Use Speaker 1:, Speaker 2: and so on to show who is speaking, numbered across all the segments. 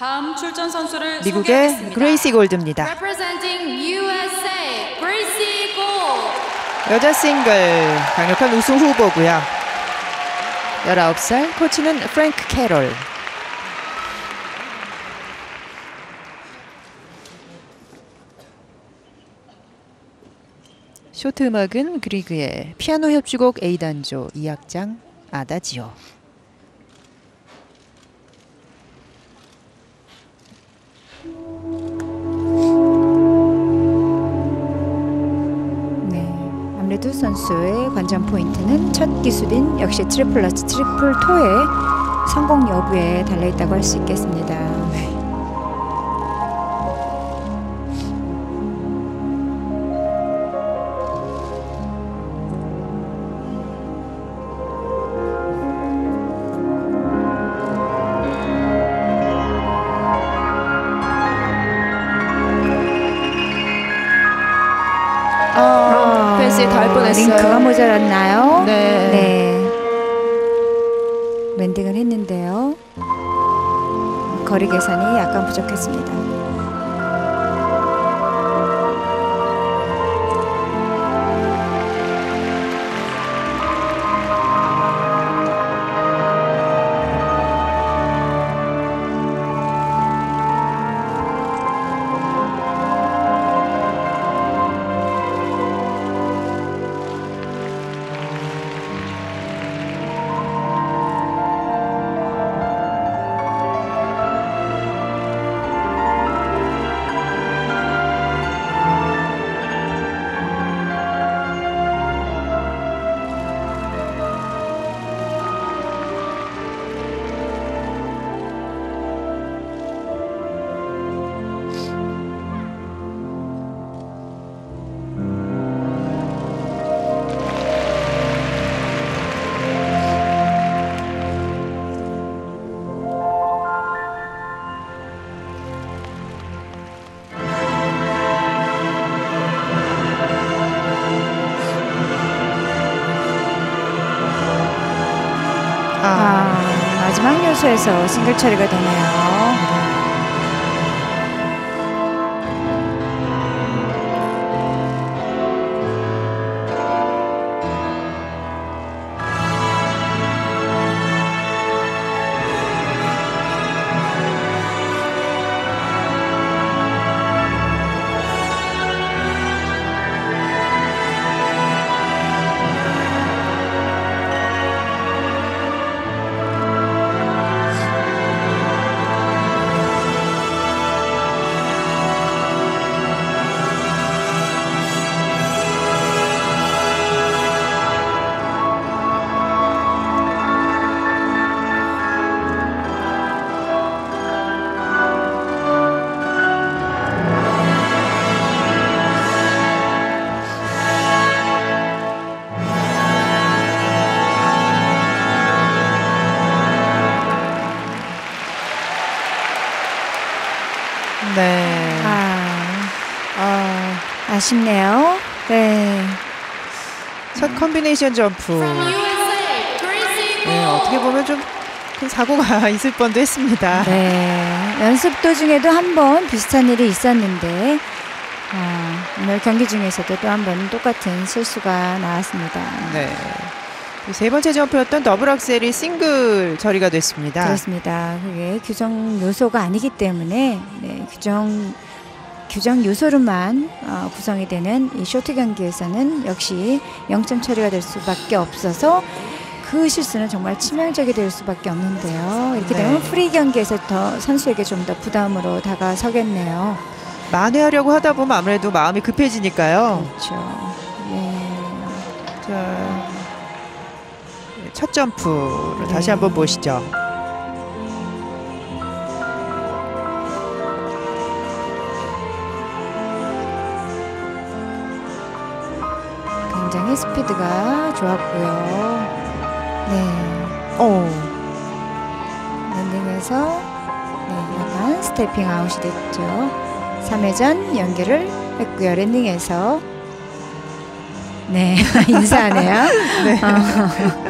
Speaker 1: 다음 출전 선수를
Speaker 2: 미국의
Speaker 1: 소개하겠습니다.
Speaker 2: 그레이시 골드입니다. 여자 싱글 강력한 우승 후보고요. 19살 코치는 프랭크 캐롤. 쇼트 음악은 그리그의 피아노 협주곡 A단조 2악장 아다지오.
Speaker 3: 아무래도 선수의 관전 포인트는 첫 기술인 역시 트리플 플러스 트리플 토의 성공 여부에 달려 있다고 할 수 있겠습니다.
Speaker 2: 닿을 뻔했어요.
Speaker 3: 링크가 모자랐나요?
Speaker 2: 네.
Speaker 3: 네. 랜딩을 했는데요. 거리 계산이 약간 부족했습니다. 마지막 요소에서 싱글 처리가 되네요. 아쉽네요. 네.
Speaker 2: 첫 컨비네이션 점프.
Speaker 1: USA, Gracie
Speaker 2: 네, 어떻게. 보면 좀 큰 사고가 있을 뻔도 했습니다.
Speaker 3: 네. 연습 도중에도 한 번 비슷한 일이 있었는데 아, 오늘 경기 중에서도 또 한 번 똑같은 실수가 나왔습니다.
Speaker 2: 네. 그세 번째 점프였던 더블 악셀이 싱글 처리가 됐습니다.
Speaker 3: 그렇습니다. 그게 규정 요소가 아니기 때문에 네, 규정 규정 요소로만 어, 구성이 되는 이 쇼트 경기에서는 역시 0점 처리가 될 수밖에 없어서 그 실수는 정말 치명적이 될 수밖에 없는데요. 이렇게
Speaker 2: 네.
Speaker 3: 되면 프리 경기에서 더 선수에게 좀 더 부담으로 다가서겠네요.
Speaker 2: 만회하려고 하다 보면 아무래도 마음이 급해지니까요.
Speaker 3: 그렇죠. 네.
Speaker 2: 자, 첫 점프를 다시
Speaker 3: 네.
Speaker 2: 한번 보시죠.
Speaker 3: 굉장히 스피드가 좋았고요. 네.
Speaker 2: 오.
Speaker 3: 랜딩에서 네, 약간 스태핑 아웃이 됐죠. 3회전 연결을 했고요. 랜딩에서 네, 인사하네요.
Speaker 2: 네.
Speaker 3: 어. 네.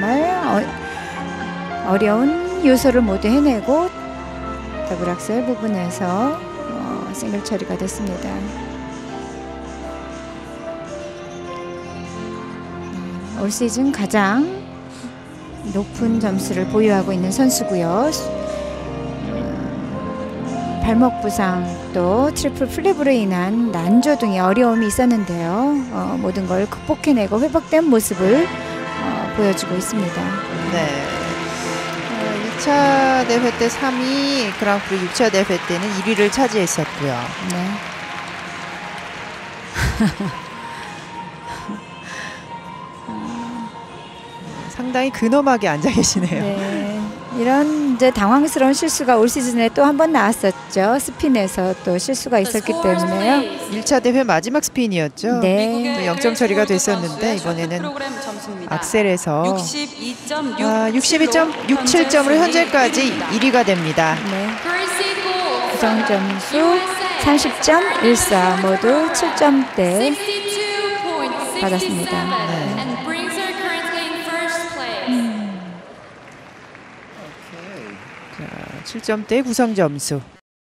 Speaker 3: 네 어. 어려운 요소를 모두 해내고 더블 악셀 부분에서 어, 싱글 처리가 됐습니다. 네, 올 시즌 가장 높은 점수를 보유하고 있는 선수고요. 음, 발목 부상 또 트리플 플립으로 인한 난조 등의 어려움이 있었는데요. 어, 모든 걸 극복해내고 회복된 모습을 어, 보여주고 있습니다.
Speaker 2: 네. 어, 2차 대회 때 3위, 그랑프리 6차 대회 때는 1위를 차지했었고요.
Speaker 3: 네.
Speaker 2: 상당히 근엄하게 앉아 계시네요.
Speaker 3: 네. 이런 이제 당황스러운 실수가 올 시즌에 또 한 번 나왔었죠. 스핀에서 또 실수가 있었기 때문에요.
Speaker 2: 1차 대회 마지막 스핀이었죠.
Speaker 3: 네.
Speaker 2: 또 영점 처리가 됐었는데 이번에는 악셀에서
Speaker 1: 아,
Speaker 2: 아, 62.67점으로 현재까지 1위가 됩니다.
Speaker 3: 네. 구성 점수 30.14 모두 7점대
Speaker 1: 62.67
Speaker 3: 받았습니다.
Speaker 2: 네. 7점대 구성 점수.